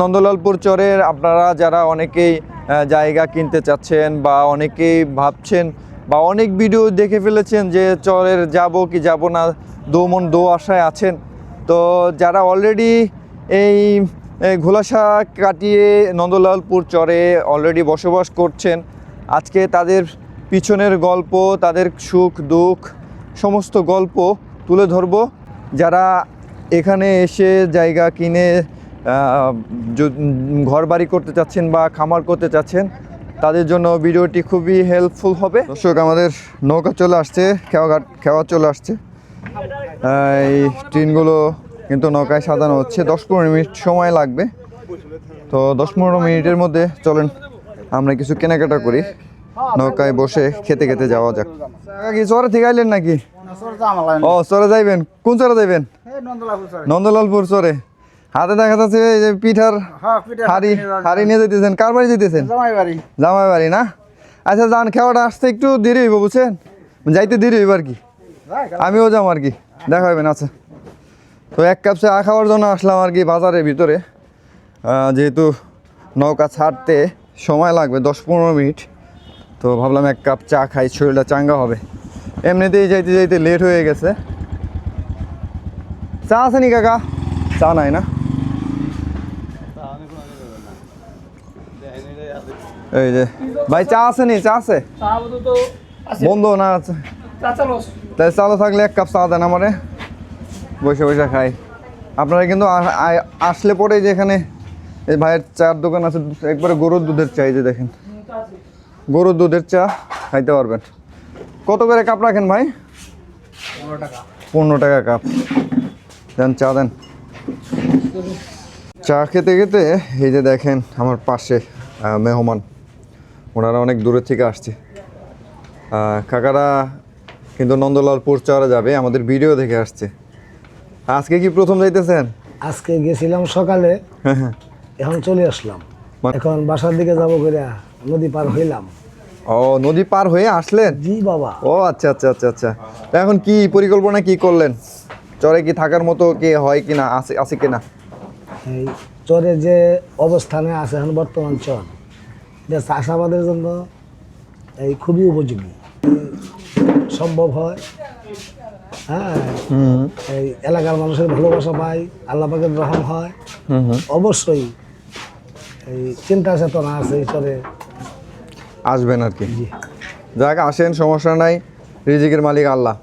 নন্দলালপুর চরের আপনারা যারা অনেকেই জায়গা কিনতে চাচ্ছেন বা অনেকেই ভাবছেন বা অনেক ভিডিও দেখে ফেলেছেন যে চরের যাব কি যাব না, দো মন দো আশায় আছেন। তো যারা অলরেডি এই ঘোলাসা কাটিয়ে নন্দলালপুর চরে অলরেডি বসবাস করছেন, আজকে তাদের পিছনের গল্প, তাদের সুখ, দুঃখ, সমস্ত গল্প তুলে ধরব। যারা এখানে এসে জায়গা কিনে ঘর বাড়ি করতে চাচ্ছেন বা খামার করতে চাচ্ছেন তাদের জন্য ভিডিওটি খুবই হেল্পফুল হবে। দর্শক আমাদের নৌকা চলে আসছে খেওয়াঘাট খেওয়া চলে আসছে। এই ট্রেনগুলো কিন্তু নৌকায় সাজানো হচ্ছে। দশ পনেরো মিনিট সময় লাগবে। তো দশ পনেরো মিনিটের মধ্যে চলেন আমরা কিছু কেনাকাটা করি। নৌকায় বসে খেতে খেতে যাওয়া যাক। কি চরে থেকে আইলেন নাকি? ও চরে যাইবেন। কোন চরে যাইবেন? নন্দলালপুর চরে। হাতে দেখা যাচ্ছে এই যে পিঠার হাড়ি হাড়ি নিয়ে যেতেছেন কার বাড়ি যেতেছেন জামাই বাড়ি না? আচ্ছা যান খাওয়াটা আসতে একটু দেরি হইব বুঝছেন? যাইতে দেরি হইব আর কি। আমিও যাব আর কি। দেখা হইবেন আচ্ছা। তো এক কাপ চা খাওয়ার জন্য আসলাম আর কি বাজারের ভিতরে। যেহেতু নৌকা ছাড়তে সময় লাগবে দশ পনেরো মিনিট। তো ভাবলাম এক কাপ চা খাই শরীরটা চাঙ্গা হবে। এমনিতেই যাইতে যাইতে লেট হয়ে গেছে। চা আছে নি কাকা? চা নাই না? এই যে। ভাই চা আছে নি? চা আছে? বন্ধ না আছে? তাই চালু থাকলে এক কাপ চা দেন আমারে। বসে বসে খাই। আপনারা কিন্তু আসলে পরে যে এখানে এই ভাইয়ের চার দোকান আছে একবারে গরুর দুধের চা এই যে দেখেন। গরুর দুধের চা খাইতে পারবেন। কত করে কাপ রাখেন ভাই? পনেরো টাকা। কাপ। দেন চা দেন। চা খেতে খেতে এই যে দেখেন আমার পাশে মেহমান। ওনারা অনেক দূরের থেকে আসছে। কাকারা কিন্তু নন্দলালপুর চরে যাবে আমাদের ভিডিও দেখে আসছে। আজকে কি প্রথম যাইতেছেন? আজকে গেছিলাম সকালে হ্যাঁ হ্যাঁ। এখন চলে আসলাম। এখন বাসার দিকে যাব করে নদী পার হইলাম। ও নদী পার হয়ে আসলেন? জি বাবা। ও আচ্ছা আচ্ছা আচ্ছা আচ্ছা। এখন কি পরিকল্পনা কি করলেন? চরে কি থাকার মতো কে হয় কিনা আছে আছে কিনা? চরে যে অবস্থানে আছে এখন বর্তমান চর। এটা চাষাবাদের জন্য এই খুবই উপযোগী। সম্ভব হয়। হ্যাঁ এই এলাকার মানুষের ভালোবাসা পাই আল্লাহ পাকের রহম হয়। অবশ্যই এই চিন্তা চেতনা আছে চরে আসবেন আর কি। যাক আসেন সমস্যা নাই। রিজিকের মালিক আল্লাহ।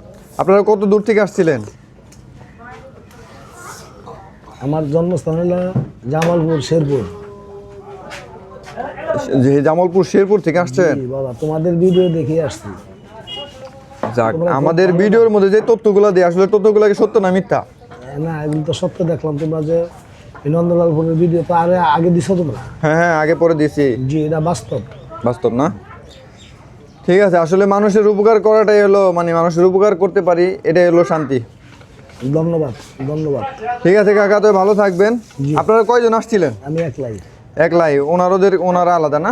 আপনারা কত দূর থেকে আসছিলেন? আমার জন্মস্থান হলো জামালপুর শেরপুর। যে জামালপুর শেরপুর থেকে আসছেন? বাবা তোমাদের ভিডিও দেখে আসছি। যাক আমাদের ভিডিওর মধ্যে যে তথ্যগুলো দিয়ে আসলে তথ্যগুলো কি সত্য না মিথ্যা? না এগুলো তো সত্য দেখলাম। তোমরা যে এই নন্দলালপুরের ভিডিও তো আরে আগে দিছো তোমরা? হ্যাঁ হ্যাঁ আগে পরে দিছি জি এটা বাস্তব। বাস্তব না? ঠিক আছে আসলে মানুষের উপকার করাটাই হলো মানে মানুষের উপকার করতে পারি এটাই হলো শান্তি। ধন্যবাদ ধন্যবাদ। ঠিক আছে কাকা তো ভালো থাকবেন। আপনারা কয়জন আসছিলেন? আমি একলাই। একলাই ওনারদের ওনারা আলাদা না?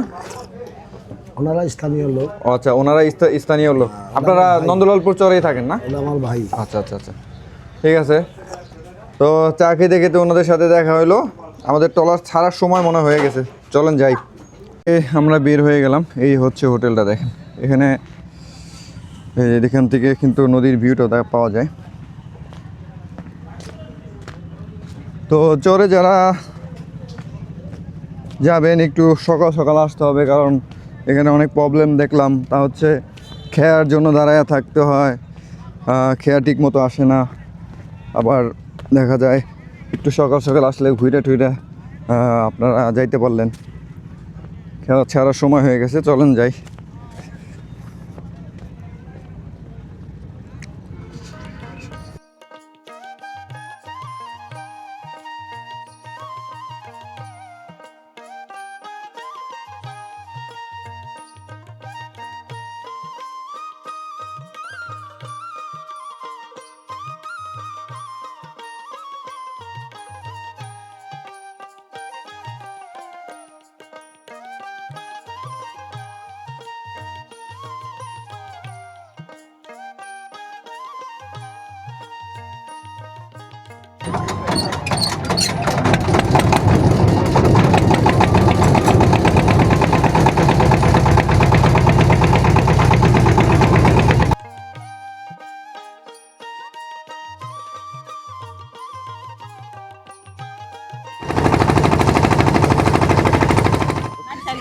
ওনারা স্থানীয় লোক। আচ্ছা ওনারা স্থানীয় লোক। আপনারা নন্দলালপুর চরেই থাকেন না? আমার ভাই। আচ্ছা আচ্ছা আচ্ছা। ঠিক আছে। তো চা খেতে খেতে ওনাদের সাথে দেখা হলো আমাদের টলার ছাড়ার সময় মনে হয়ে গেছে। চলেন যাই। এ, আমরা বের হয়ে গেলাম। এই হচ্ছে হোটেলটা দেখেন। এখানে এখান থেকে কিন্তু নদীর ভিউটা পাওয়া যায়। তো চরে যারা যাবেন, একটু সকাল সকাল আসতে হবে কারণ এখানে অনেক প্রবলেম দেখলাম। তা হচ্ছে খেয়ার জন্য দাঁড়ায় থাকতে হয়। খেয়া ঠিক মতো আসে না। আবার দেখা যায় একটু সকাল সকাল আসলে ঘুরে টুইরে আপনারা যাইতে পারলেন। খেয়া ছাড়ার সময় হয়ে গেছে, চলেন যাই।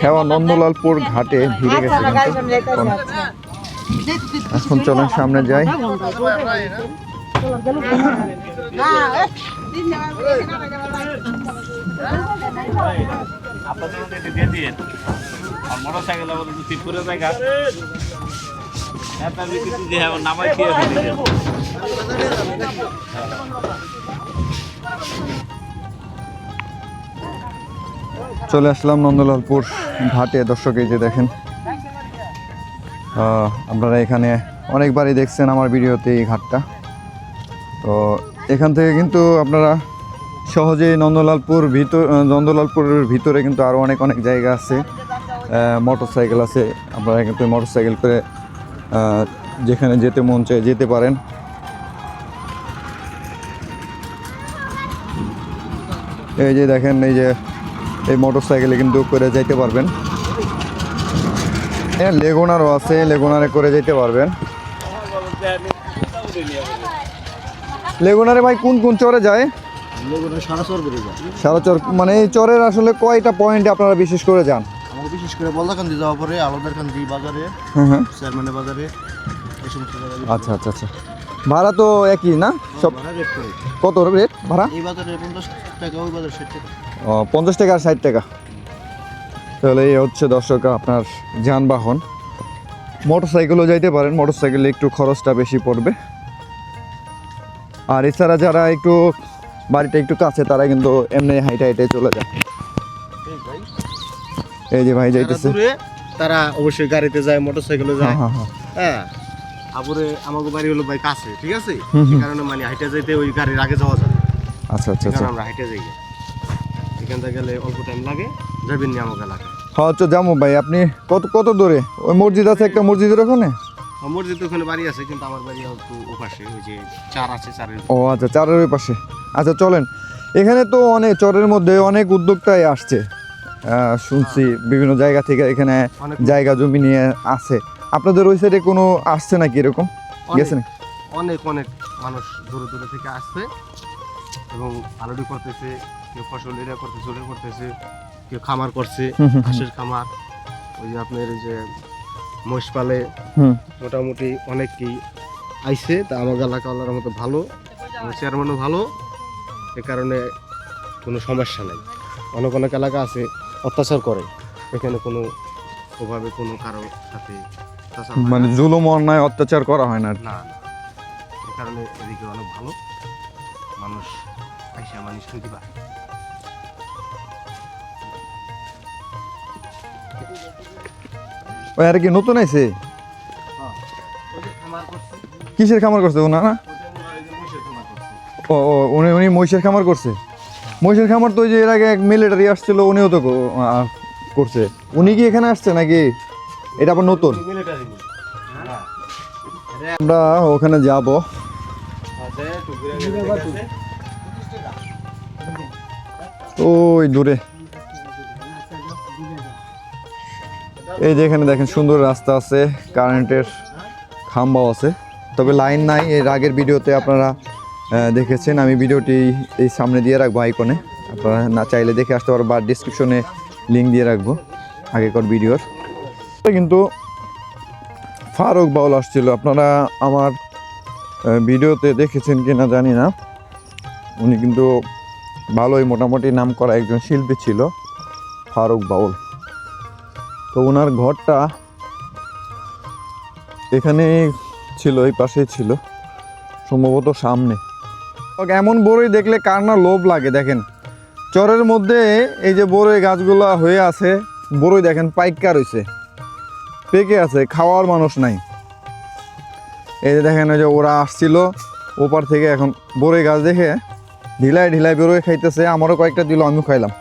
হ্যাঁ নন্দলালপুর ঘাটে ভিড়ে গেছে এখন চলেন সামনে যাই। চলে আসলাম নন্দলালপুর ঘাটে। দর্শক, এই যে দেখেন আপনারা এখানে অনেকবারই দেখছেন আমার ভিডিওতে এই ঘাটটা। তো এখান থেকে কিন্তু আপনারা সহজেই নন্দলালপুর ভিতর নন্দলালপুরের ভিতরে কিন্তু আরও অনেক অনেক জায়গা আছে। মোটর সাইকেল আছে। আপনারা কিন্তু মোটর সাইকেল করে যেখানে যেতে মন চায় যেতে পারেন। এই যে দেখেন, এই যে এই মোটর সাইকেলে কিন্তু করে যাইতে পারবেন। হ্যাঁ লেগুনারও আছে, লেগুনারে করে যেতে পারবেন। লেগুনারে ভাই কোন কোন চরে যায়? সারা চর মানে এই চরের আসলে কয়টা পয়েন্টে আপনারা বিশেষ করে যান? বিশেষ করে বলদাকান্দি যাওয়া পরে আলাদারকান্দি বাজারে হ্যাঁ হ্যাঁ। বাজারে আচ্ছা আচ্ছা আচ্ছা। ভাড়া তো একই না? সব করে কত রেট ভাড়া? এই বাজারে পঞ্চাশ টাকা ওই বাজারে ষাট টাকা। ও, পঞ্চাশ টাকা আর ষাট টাকা। তাহলে এই হচ্ছে দর্শক আপনার যানবাহন। মোটর সাইকেলও যাইতে পারেন মোটর সাইকেলে একটু খরচটা বেশি পড়বে। আর এছাড়া যারা একটু বাড়িটা একটু কাছে তারা কিন্তু এমনি হাইটে হাইটে চলে যায়। এই যে ভাই যাইতেছে। তারা অবশ্যই গাড়িতে যায় মোটরসাইকেলে হ্যাঁ যায়। হ্যাঁ হ্যাঁ হ্যাঁ। তারপরে আমাকে বাড়ি হলো ভাই কাছে ঠিক আছে। এই কারণে মানে হাইটে যাইতে ওই গাড়ির আগে যাওয়া যায় আচ্ছা আচ্ছা আচ্ছা। আমরা হাইটে যাই। এখান থেকে গেলে অল্প টাইম লাগে যাবেন নি আমাকে লাগে হ্যাঁ তো যাব ভাই আপনি কত কত দূরে? ওই মসজিদ আছে একটা মসজিদের ওখানে? মসজিদ ওখানে বাড়ি আছে কিন্তু আমার বাড়ি একটু ওপাশে ওই যে চার আছে চারের ও আচ্ছা চারের ওই পাশে। আচ্ছা চলেন। এখানে তো অনেক চরের মধ্যে অনেক উদ্যোক্তাই আসছে। শুনছি বিভিন্ন জায়গা থেকে এখানে জায়গা জমি নিয়ে আছে। আপনাদের ওই সাইডে কোনো আসছে নাকি এরকম? অনেক- গেছে নাকি? অনেক অনেক মানুষ দূরে দূরে থেকে আসছে এবং আলুডি করতেছে কেউ ফসল এরিয়া করতেছে ওটা করতেছে কেউ খামার করছে। হাঁসের খামার। ওই যে আপনার যে মহিষ পালে হুম। মোটামুটি অনেককেই আইছে তা আমার এলাকাওয়ালার মতো ভালো চেয়ারম্যানও ভালো এ কারণে কোনো সমস্যা নেই। অনেক অনেক এলাকা আছে অত্যাচার করে এখানে কোনো ওভাবে কোনো কারও সাথে। মানে জুলুম অন্যায় অত্যাচার করা হয় না না এই কারণে এদিকে অনেক ভালো মানুষ আইসা মানে শান্তি পায় ওই আর কি নতুন আইছে? কিসের খামার করছে ওনারা ও ও, উনি উনি মহিষের খামার করছে। মহিষের খামার তো ওই যে এর আগে এক মিলিটারি আসছিল, উনিও তো করছে। উনি কি এখানে আসছে নাকি? এটা আবার নতুন? আমরা ওখানে যাব। ওই দূরে। এই যে এখানে দেখেন সুন্দর রাস্তা আছে কারেন্টের খাম্বাও আছে। তবে লাইন নাই, এর আগের ভিডিওতে আপনারা দেখেছেন, আমি ভিডিওটি এই সামনে দিয়ে রাখব আইকনে আপনারা না চাইলে দেখে আসতে পারব বা ডিসক্রিপশনে লিঙ্ক দিয়ে রাখব আগেকার ভিডিওর। কিন্তু ফারুক বাউল আসছিল। আপনারা আমার ভিডিওতে দেখেছেন কি না জানি না। উনি কিন্তু ভালোই মোটামুটি নাম করা একজন শিল্পী ছিল, ফারুক বাউল। তো ওনার ঘরটা এখানে ছিল, এই পাশেই ছিল, সম্ভবত সামনে। এমন বড়ই দেখলে কার না লোভ লাগে, দেখেন। চরের মধ্যে এই যে বড়ই গাছগুলো হয়ে আছে, বড়ই দেখেন পাইকা রয়েছে পেকে আছে, খাওয়ার মানুষ নাই। এই যে দেখেন, ওই যে ওরা আসছিল, ওপার থেকে এখন বড়ই গাছ দেখে ঢিলায় ঢিলায় বেরোয় খাইতেছে, আমারও কয়েকটা দিল, আমিও খাইলাম।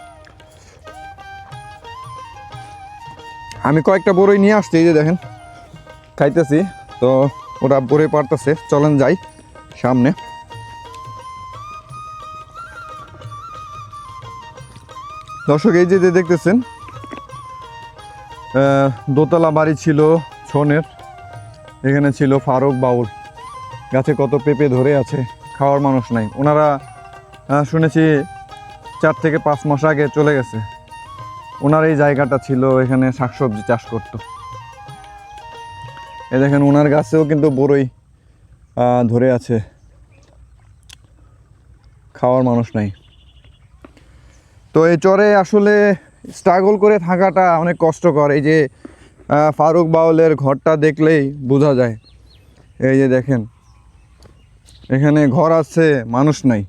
আমি কয়েকটা বড়ই নিয়ে আসছি, এই যে দেখেন। খাইতেছি, তো ওরা বড়ই পারতেছে। চলেন যাই সামনে। দর্শক, এই যে দেখতেছেন দোতলা বাড়ি ছিল ছনের, এখানে ছিল ফারুক বাউল। গাছে কত পেঁপে ধরে আছে, খাওয়ার মানুষ নাই। ওনারা শুনেছি চার থেকে পাঁচ মাস আগে চলে গেছে। ওনার এই জায়গাটা ছিল, এখানে শাকসবজি চাষ করতো। এ দেখেন, ওনার গাছেও কিন্তু বড়ই ধরে আছে। খাওয়ার মানুষ নাই। তো এই চরে আসলে স্ট্রাগল করে থাকাটা অনেক কষ্টকর। এই যে ফারুক বাউলের ঘরটা দেখলেই বোঝা যায়। এই যে দেখেন, এখানে ঘর আছে, মানুষ নাই।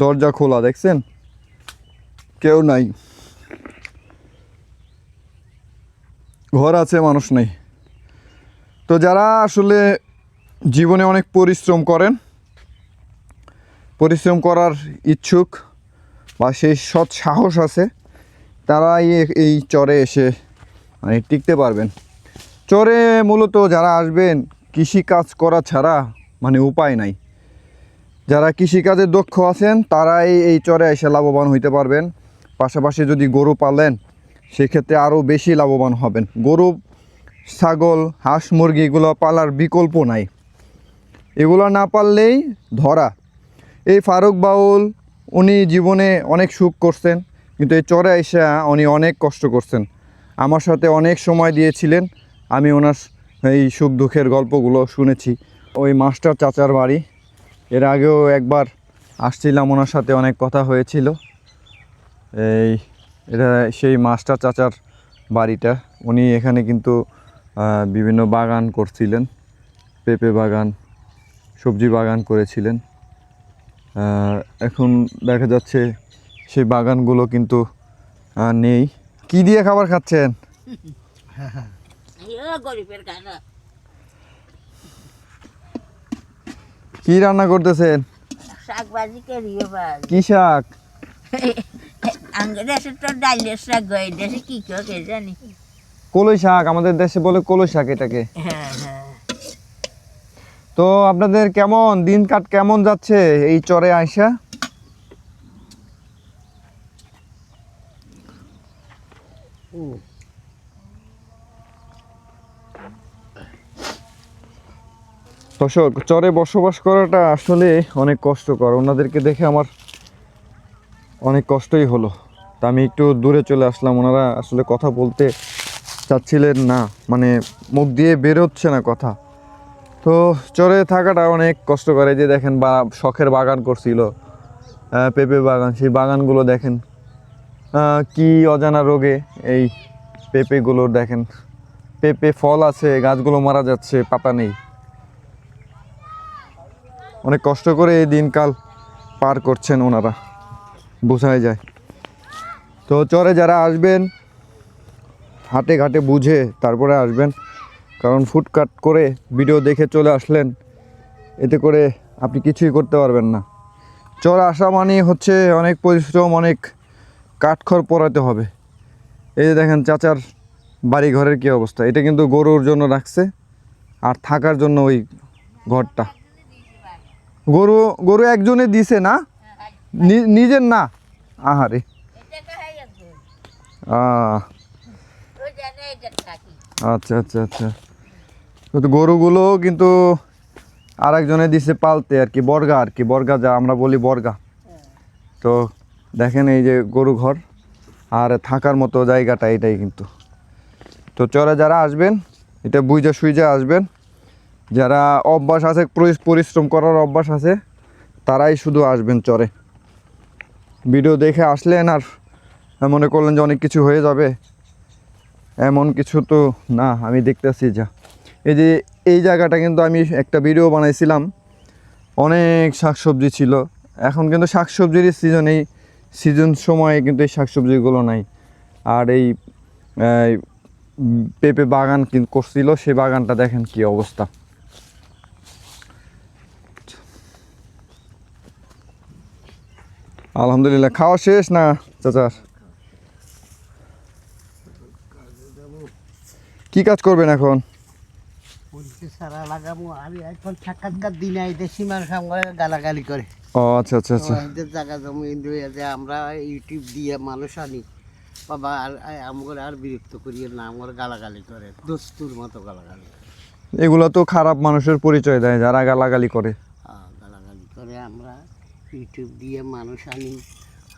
দরজা খোলা, দেখছেন? কেউ নাই। ঘর আছে, মানুষ নেই। তো যারা আসলে জীবনে অনেক পরিশ্রম করেন, পরিশ্রম করার ইচ্ছুক বা সেই সৎ সাহস আছে, তারাই এই চরে এসে মানে টিকতে পারবেন। চরে মূলত যারা আসবেন কৃষি কাজ করা ছাড়া মানে উপায় নাই। যারা কৃষিকাজে দক্ষ আছেন, তারাই এই চরে এসে লাভবান হইতে পারবেন। পাশাপাশি যদি গরু পালেন, সেক্ষেত্রে আরও বেশি লাভবান হবেন। গরু, ছাগল, হাঁস, মুরগি, এগুলো পালার বিকল্প নাই। এগুলো না পারলেই ধরা। এই ফারুক বাউল, উনি জীবনে অনেক সুখ করছেন, কিন্তু এই চরে এসে উনি অনেক কষ্ট করছেন। আমার সাথে অনেক সময় দিয়েছিলেন, আমি ওনার এই সুখ দুঃখের গল্পগুলো শুনেছি। ওই মাস্টার চাচার বাড়ি, এর আগেও একবার আসছিলাম, ওনার সাথে অনেক কথা হয়েছিল। এই এটা সেই মাস্টার চাচার বাড়িটা। উনি এখানে কিন্তু বিভিন্ন বাগান করছিলেন। পেঁপে বাগান সবজি বাগান করেছিলেন। এখন দেখা যাচ্ছে সেই বাগানগুলো কিন্তু নেই। কি দিয়ে খাবার খাচ্ছেন? ইয়ে কি রান্না করতেছেন? শাক ভাজি কি শাক? আঙ্গ দেশে তো ডাইলের শাক গই দেশে কি কেউ কে জানি? কলই শাক আমাদের দেশে বলে কলই শাক এটাকে। হ্যাঁ হ্যাঁ। তো আপনাদের কেমন? দিন কাট কেমন যাচ্ছে এই চরে আইসা? দর্শক চরে বসবাস করাটা আসলে অনেক কষ্টকর। ওনাদেরকে দেখে আমার অনেক কষ্টই হলো। তা আমি একটু দূরে চলে আসলাম। ওনারা আসলে কথা বলতে চাচ্ছিলেন না। মানে মুখ দিয়ে বেরোচ্ছে না কথা। তো চরে থাকাটা অনেক কষ্ট করে যে দেখেন, বা শখের বাগান করছিল। পেঁপে বাগান। সেই বাগানগুলো দেখেন। কি অজানা রোগে এই পেঁপেগুলো দেখেন। পেঁপে ফল আছে, গাছগুলো মারা যাচ্ছে, পাতা নেই। অনেক কষ্ট করে এই দিনকাল পার করছেন ওনারা। বোঝাই যায়। তো চরে যারা আসবেন, হাটে ঘাটে বুঝে তারপরে আসবেন। কারণ ফুটকাট করে ভিডিও দেখে চলে আসলেন, এতে করে আপনি কিছুই করতে পারবেন না। চর আসা মানে হচ্ছে অনেক পরিশ্রম, অনেক কাঠখড় পোড়াতে হবে। এই যে দেখেন চাচার বাড়ি ঘরের কী অবস্থা। এটা কিন্তু গরুর জন্য রাখছে, আর থাকার জন্য ওই ঘরটা। গরু গরু একজনে দিছে নি- নিজের না? আহারে আহ ওই জানে এটা থাকি আচ্ছা আচ্ছা আচ্ছা। তো গরুগুলো কিন্তু আর আরেকজনে দিছে পালতে আর কি, বর্গা আর কি, বর্গা যা আমরা বলি বর্গা। তো দেখেন এই যে গরু ঘর আর থাকার মতো জায়গাটা এটাই কিন্তু। তো চরে যারা আসবেন, এটা বুঝে সুইজে আসবেন, যারা অভ্যাস আছে, পরি- পরিশ্রম করার অভ্যাস আছে, তারাই শুধু আসবেন চরে। ভিডিও দেখে আসলেন আর মনে করলেন যে অনেক কিছু হয়ে যাবে। এমন কিছু তো না, আমি দেখতেছি যা। এই যে এই জায়গাটা কিন্তু আমি একটা ভিডিও বানাইছিলাম। অনেক শাকসবজি ছিল। এখন কিন্তু শাকসবজিরই সিজন এই সিজন সময়ে কিন্তু এই শাকসবজিগুলো নাই। আর এই পেঁপে বাগান করছিল সেই বাগানটা দেখেন কি অবস্থা। আলহামদুলিল্লাহ, খাওয়া শেষ না, চাচার? কি কাজ করবেন এখন? পরিচয় সারা লাগাবো। আমি এখন সাক্ষাৎকার দিন গালাগালি করে। ও আচ্ছা আচ্ছা আচ্ছা। আমাদের জায়গা জমি যে আমরা ইউটিউব দিয়ে মানুষ আনি। বাবা আর আর বিরক্ত করিয়ে না আমার গালাগালি করে দস্তুর মতো গালাগালি এগুলো তো খারাপ মানুষের পরিচয় দেয় যারা গালাগালি করে। গালাগালি করে আমরা ইউটিউব দিয়ে মানুষ আনি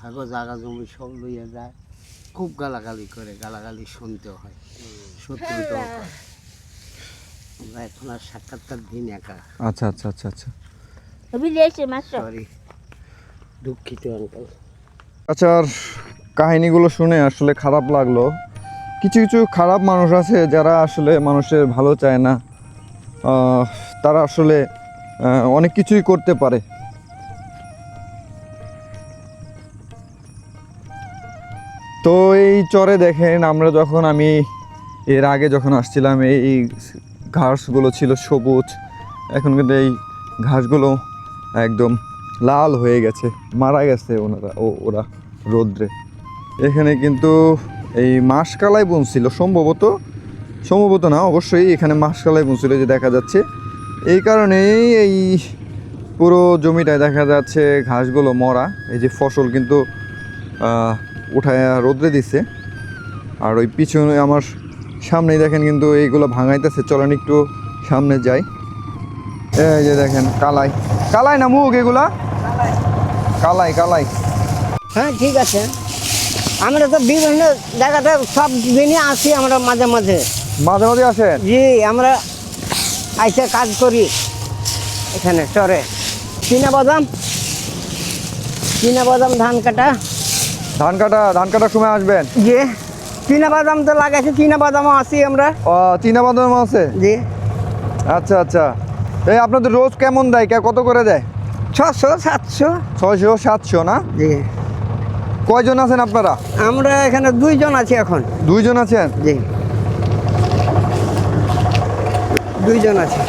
আগো জায়গা জমি সব লইয়া যায়। খুব গালাগালি করে গালাগালি শুনতে হয়। শত্রুতাও করে আমরা এখন আর সাক্ষাৎকার দিন একা। আচ্ছা আচ্ছা আচ্ছা আচ্ছা। সরি দুঃখিত আঙ্কাল আচ্ছার কাহিনীগুলো শুনে আসলে খারাপ লাগল। কিছু কিছু খারাপ মানুষ আছে যারা আসলে মানুষের ভালো চায় না। তারা আসলে অনেক কিছুই করতে পারে। তো এই চরে দেখেন আমরা যখন আমি এর আগে যখন আসছিলাম, এই ঘাসগুলো ছিল সবুজ। এখন কিন্তু এই ঘাসগুলো একদম লাল হয়ে গেছে, মারা গেছে ওনারা, ও, ওরা রোদ্রে। এখানে কিন্তু এই মাসকালাই বুনছিল সম্ভবত। সম্ভবত না, অবশ্যই এখানে মাসকালাই বুনছিল যে দেখা যাচ্ছে। এই কারণেই এই পুরো জমিটায় দেখা যাচ্ছে ঘাসগুলো মরা। এই যে ফসল কিন্তু উঠায়, রোদ্রে দিছে। আর ওই পিছনে আমার সামনেই দেখেন কিন্তু এইগুলো ভাঙাইতেছে চলেন একটু সামনে যাই। এই যে দেখেন কালাই। কালাই না মুখ এগুলা? কালাই কালাই। হ্যাঁ ঠিক আছে। আমরা তো বিভিন্ন জায়গাতে সব দিনই আসি আমরা মাঝে মাঝে। মাঝে মাঝে আসেন? জি আমরা আইসে কাজ করি এখানে চরে চীনা বাদাম? চীনা বাদাম ধান কাটা। ধান কাটা ধান কাটার সময় আসবেন? জি। চীনা বাদাম তো লাগাইছে চীনা বাদামও আসি আমরা। ও চীনা বাদাম আছে? জি। আচ্ছা আচ্ছা। এই আপনাদের রোজ কেমন দেয়? কে কত করে দেয়? ছশো সাতশো। ছয়শো সাতশো না? জি। কয়জন আছেন আপনারা? আমরা এখানে দুইজন আছি এখন। দুইজন আছেন? জি। দুইজন আছে।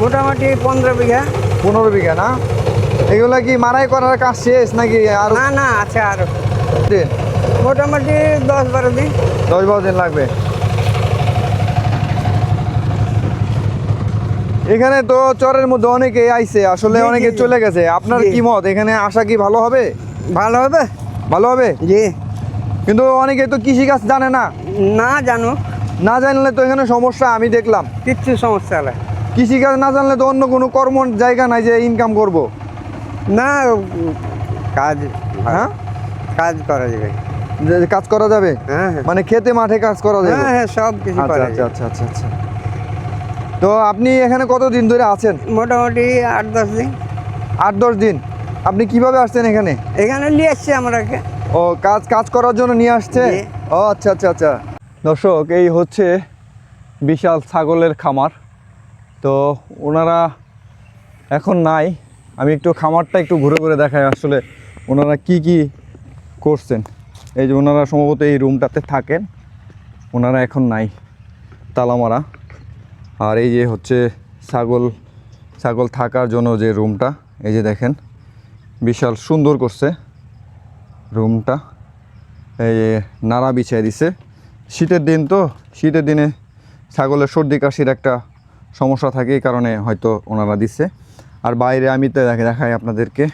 মোটামুটি পনেরো বিঘা। পনেরো বিঘা না? এগুলা কি মারাই করার কাজ শেষ নাকি আর না না আছে আরও। দিন? মোটামুটি দশ বারো দিন। দশ বারো দিন লাগবে। এখানে তো চরের মধ্যে অনেকে আইছে আসলে অনেকে চলে গেছে। আপনার। কি মত? এখানে আসা কি ভালো হবে? ভালো হবে? ভালো হবে? জি। কিন্তু অনেকে তো কৃষিকাজ জানে না। না জানো না জানলে তো এখানে সমস্যা আমি দেখলাম। কিচ্ছু সমস্যা নেই কৃষিকাজ না জানলে তো অন্য কোনো কর্ম জায়গা নাই যে ইনকাম করব। না কাজ হ্যাঁ? কাজ করা যাবে। কাজ করা যাবে? হ্যাঁ হ্যাঁ। মানে খেতে মাঠে কাজ করা যাবে? হ্যাঁ হ্যাঁ সব কিছু আচ্ছা আচ্ছা আচ্ছা আচ্ছা আচ্ছা। তো আপনি এখানে কতদিন ধরে আছেন? মোটামুটি আট দশ দিন। আট দশ দিন। আপনি কীভাবে আসছেন এখানে? এখানে নিয়ে আসছে আমরাকে। ও কাজ কাজ করার জন্য নিয়ে আসছে? ও আচ্ছা আচ্ছা আচ্ছা। দর্শক এই হচ্ছে বিশাল ছাগলের খামার। তো ওনারা এখন নাই। আমি একটু খামারটা একটু ঘুরে ঘুরে দেখাই আসলে ওনারা কি কি করছেন। এই যে ওনারা সম্ভবত এই রুমটাতে থাকেন, ওনারা এখন নাই তালামারা। আর এই যে হচ্ছে ছাগল ছাগল থাকার জন্য যে রুমটা, এই যে দেখেন, বিশাল সুন্দর করছে রুমটা। এই যে নাড়া বিছিয়ে দিছে। শীতের দিন তো, শীতের দিনে ছাগলের সর্দি কাশির একটা সমস্যা থাকে, এই কারণে হয়তো ওনারা দিচ্ছে আর বাইরে আমি তো দেখে দেখাই আপনাদেরকে।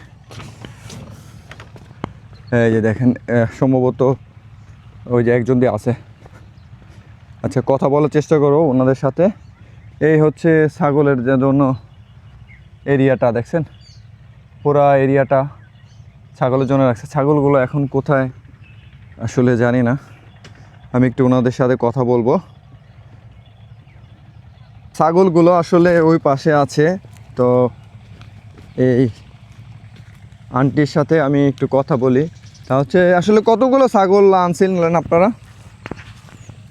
এই যে দেখেন সম্ভবত ওই যে একজন দিয়ে আছে। আচ্ছা কথা বলার চেষ্টা করো ওনাদের সাথে। এই হচ্ছে ছাগলের জন্য এরিয়াটা, দেখছেন? পুরা এরিয়াটা ছাগলের জন্য রাখছে। ছাগলগুলো এখন কোথায় আসলে জানি না। আমি একটু ওনাদের সাথে কথা বলব। ছাগলগুলো আসলে ওই পাশে আছে। তো এই আন্টির সাথে আমি একটু কথা বলি। তা হচ্ছে আসলে কতগুলো ছাগল আনছিলেন আপনারা?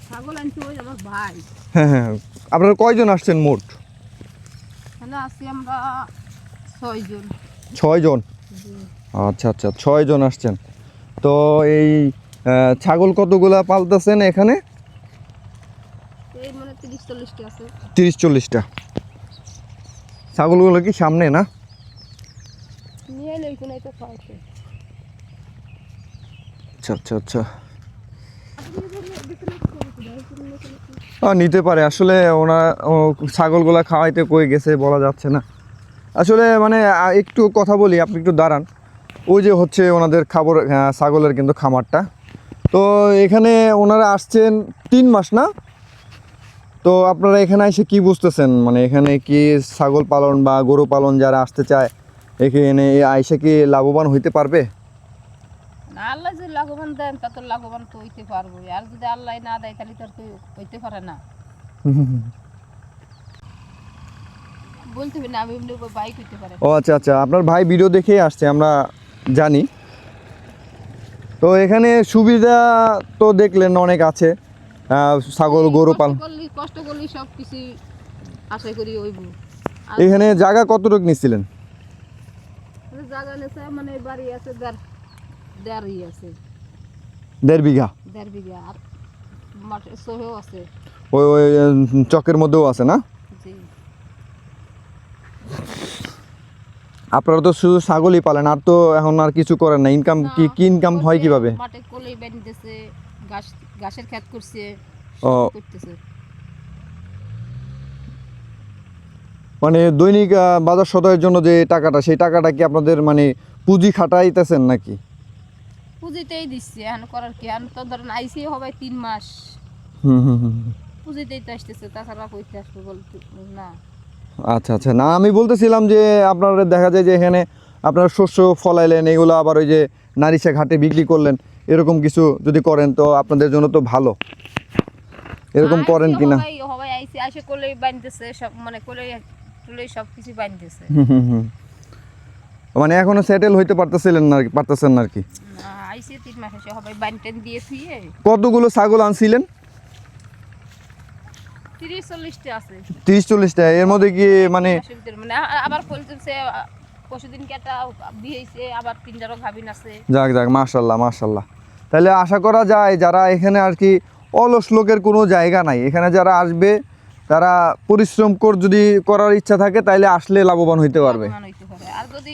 ছাগল আনছি ওই আমার ভাই। হ্যাঁ হ্যাঁ আপনারা কয়জন আসছেন মোট? এখানে আছি আমরা ছয়জন ছয়জন আচ্ছা আচ্ছা ছয়জন আসছেন। তো এই ছাগল কতগুলা পালতেছেন এখানে? মানে তিরিশ চল্লিশটা। ছাগলগুলো কি সামনে না? নিয়ে এলে ওইখানে তো খাওয়াতে আচ্ছা আচ্ছা আচ্ছা নিতে পারে। আসলে ওনারা ও, ছাগলগুলা খাওয়াইতে কই গেছে বলা যাচ্ছে না। আসলে মানে একটু কথা বলি আপনি একটু দাঁড়ান। ওই যে হচ্ছে ওনাদের খাবার ছাগলের কিন্তু খামারটা। তো এখানে ওনারা আসছেন তিন মাস না? তো আপনারা এখানে এসে কি বুঝতেছেন? মানে এখানে কি ছাগল পালন বা গরু পালন যারা আসতে চায় এখানে এই আয়সা কি লাভবান হইতে পারবে? না আল্লাহ যদি লাভবান দেন তা তো লাভবান তো হইতে পারব আর যদি আল্লাহ না দেয় তাহলে তো আর কেউ হইতে পারে না। বলতে হবে না আমি এমনি বাইক হইতে পারে। ও আচ্ছা আচ্ছা আপনার ভাই ভিডিও দেখেই আসছে আমরা জানি। তো এখানে সুবিধা তো দেখলেন অনেক আছে। ছাগল গরু পাল। কষ্ট করলে সব কিছু আশা করি হইব। এখানে জায়গা কতটুকু নিছিলেন? জায়গা নেছে মানে বাড়ি আছে দেড় দেড় আছে। দেড় বিঘা? দেড় বিঘা আর মাঠে সহেও আছে। ওই ওই চকের মধ্যেও আছে না? জি। আপনারা তো শুধু ছাগলই পালেন আর তো এখন আর কিছু করেন না। ইনকাম কি কি ইনকাম হয় কীভাবে? মাঠে কলেই বানিতেছে ঘাস ঘাসের ক্ষেত করছে ও। করতেছে। মানে দৈনিক বাজার সদায়ের জন্য যে টাকাটা সেই টাকাটা কি আপনাদের মানে পুঁজি খাটাইতেছেন নাকি? পুঁজিতেই দিচ্ছে এখন করার কি? এখন তো ধরেন আইসি হবে তিন মাস। হুম হুম হুম পুঁজিতেই তো আসতেছে তাছাড়া কইতে আসবে বলতে না। আচ্ছা আচ্ছা। না আমি বলতেছিলাম যে আপনারা দেখা যায় যে এখানে আপনারা শস্য ফলাইলেন এগুলো আবার ওই যে নারিশা ঘাটে বিক্রি করলেন এরকম কিছু যদি করেন তো আপনাদের জন্য তো ভালো। এরকম করেন কি না হবাই হবাই আইসি। আইসে কলেই বানতেছে সব মানে সব কিছু মানে এখনও সেটেল হইতে পারতেছিলেন না পারতেছেন না আর কি? আইসি তিন মাস এসে বানটেন দিয়ে থুয়ে কতগুলো ছাগল আনছিলেন? তিরিশ চল্লিশটা আছে। তিরিশ চল্লিশটা এর মধ্যে কি মানে মানে আবার ফলতেছে একটা বিয়ে আবার তিনটারও গাভিন আছে। যাক যাক মাশাল্লাহ মাশাল্লাহ তাহলে আশা করা যায় যারা এখানে আর কি অলস লোকের কোনো জায়গা নাই এখানে যারা আসবে তারা পরিশ্রম কর যদি করার ইচ্ছা থাকে তাইলে আসলে লাভবান হইতে পারবে। লাভবান হইতে পারে আর যদি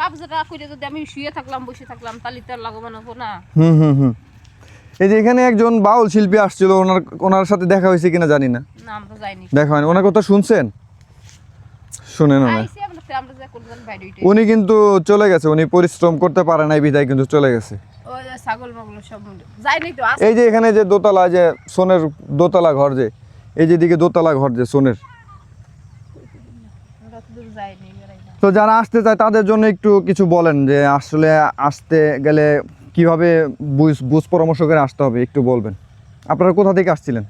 কাবজাটা করে যদি আমি শুয়ে থাকলাম বসে থাকলাম তাহলে তো লাভবান হব না। হুম হুম হুম। এই যে এখানে একজন বাউল শিল্পী আসছিল ওনার ওনার সাথে দেখা হয়েছে কিনা জানি না। দেখা হয়নি। ওনার কথা শুনছেন? শুনেন না উনি কিন্তু চলে গেছে। উনি পরিশ্রম করতে পারে নাই বিদায় কিন্তু চলে গেছে। এই যে এখানে যে দোতলা যে সোনের দোতলা ঘর যে এই যে দিকে দোতলা ঘর যে সোনের। তো যারা আসতে চায় তাদের জন্য একটু কিছু বলেন যে আসলে আসতে গেলে কীভাবে বুঝ বুঝ পরামর্শ করে আসতে হবে একটু বলবেন। আপনারা কোথা থেকে আসছিলেন?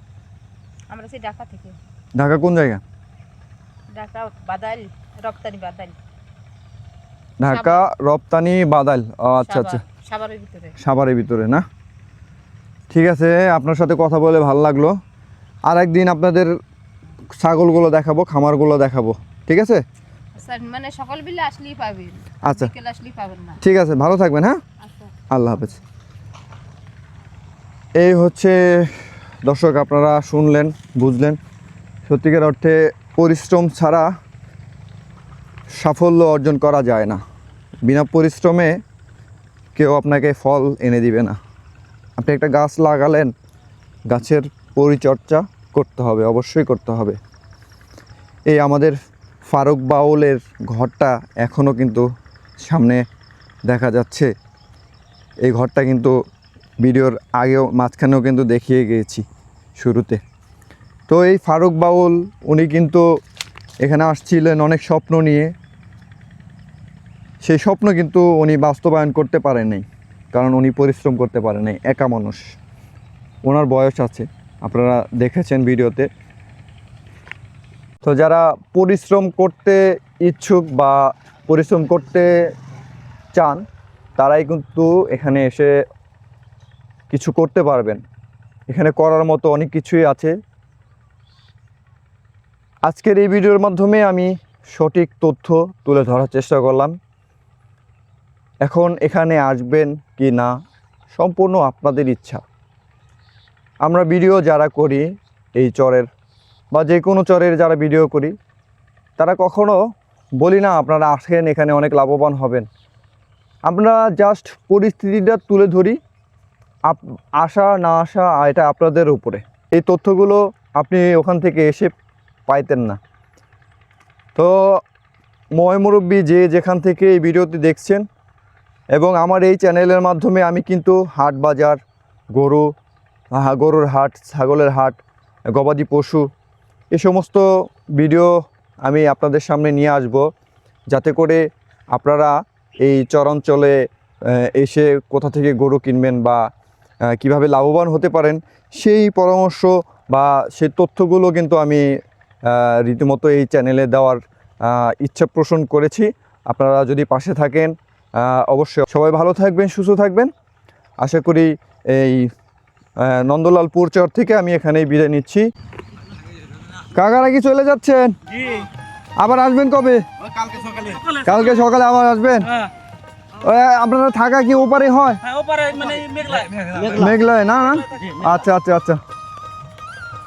আমরা সেই ঢাকা থেকে। ঢাকা কোন জায়গা? ঢাকা বাদাল রপ্তানি বাদাল ঢাকা রপ্তানি বাদাল আচ্ছা আচ্ছা। সাভার- সাভারের ভিতরে। সাভারের ভিতরে না? ঠিক আছে আপনার সাথে কথা বলে ভালো লাগল। আর একদিন আপনাদের ছাগলগুলো দেখাবো খামারগুলো দেখাবো। ঠিক আছে? মানে সকাল বেলা আসলেই পাবেন আচ্ছা। আসলেই পাবেন না। ঠিক আছে ভালো থাকবেন হ্যাঁ? আচ্ছা। আল্লাহ হাফেজ। এই হচ্ছে দর্শক আপনারা শুনলেন বুঝলেন। সত্যিকার অর্থে পরিশ্রম ছাড়া সাফল্য অর্জন করা যায় না। বিনা পরিশ্রমে কেউ আপনাকে ফল এনে দিবে না। আপনি একটা গাছ লাগালেন গাছের পরিচর্যা করতে হবে, অবশ্যই করতে হবে। এই আমাদের ফারুক বাউলের ঘরটা এখনও কিন্তু সামনে দেখা যাচ্ছে। এই ঘরটা কিন্তু ভিডিওর আগেও মাঝখানেও কিন্তু দেখিয়ে গিয়েছি শুরুতে। তো এই ফারুক বাউল, উনি কিন্তু এখানে আসছিলেন অনেক স্বপ্ন নিয়ে। সেই স্বপ্ন কিন্তু উনি বাস্তবায়ন করতে পারেন নাই, কারণ উনি পরিশ্রম করতে পারেন নাই, একা মানুষ। ওনার বয়স আছে। আপনারা দেখেছেন ভিডিওতে। তো যারা পরিশ্রম করতে ইচ্ছুক বা পরিশ্রম করতে চান, তারাই কিন্তু এখানে এসে কিছু করতে পারবেন। এখানে করার মতো অনেক কিছুই আছে। আজকের এই ভিডিওর মাধ্যমে আমি সঠিক তথ্য তুলে ধরার চেষ্টা করলাম। এখন এখানে আসবেন কি না, সম্পূর্ণ আপনাদের ইচ্ছা। আমরা ভিডিও যারা করি, এই চরের বা যে কোনো চরের যারা ভিডিও করি, তারা কখনো বলি না, আপনারা আসেন, এখানে অনেক লাভবান হবেন। আমরা জাস্ট পরিস্থিতিটা তুলে ধরি, আপ, আসা, না আসা এটা আপনাদের উপরে। এই তথ্যগুলো আপনি ওখান থেকে এসে পাইতেন না। তো ময় মুরব্বী যে যেখান থেকে এই ভিডিওটি দেখছেন, এবং আমার এই চ্যানেলের মাধ্যমে আমি কিন্তু হাট বাজার, গরু গরুর হাট, ছাগলের হাট, গবাদি পশু, এ সমস্ত ভিডিও আমি আপনাদের সামনে নিয়ে আসব। যাতে করে আপনারা এই চরাঞ্চলে এসে কোথা থেকে গরু কিনবেন বা কীভাবে লাভবান হতে পারেন, সেই পরামর্শ বা সেই তথ্যগুলো কিন্তু আমি রীতিমতো এই চ্যানেলে দেওয়ার ইচ্ছা পোষণ করেছি। আপনারা যদি পাশে থাকেন অবশ্যই সবাই ভালো থাকবেন, সুস্থ থাকবেন। আশা করি এই আহ, নন্দলালপুর চর থেকে আমি এখানেই বিদায় নিচ্ছি। কাকারা কি চলে যাচ্ছেন? আবার আসবেন কবে? কালকে সকালে। আবার আসবেন? আপনারা থাকা কি ওপারে হয়? মেঘলায়। না না? আচ্ছা আচ্ছা আচ্ছা।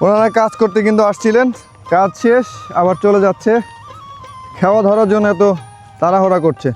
ওনারা কাজ করতে কিন্তু আসছিলেন। কাজ শেষ আবার চলে যাচ্ছে। খাওয়া ধরার জন্য এত তাড়াহড়া করছে।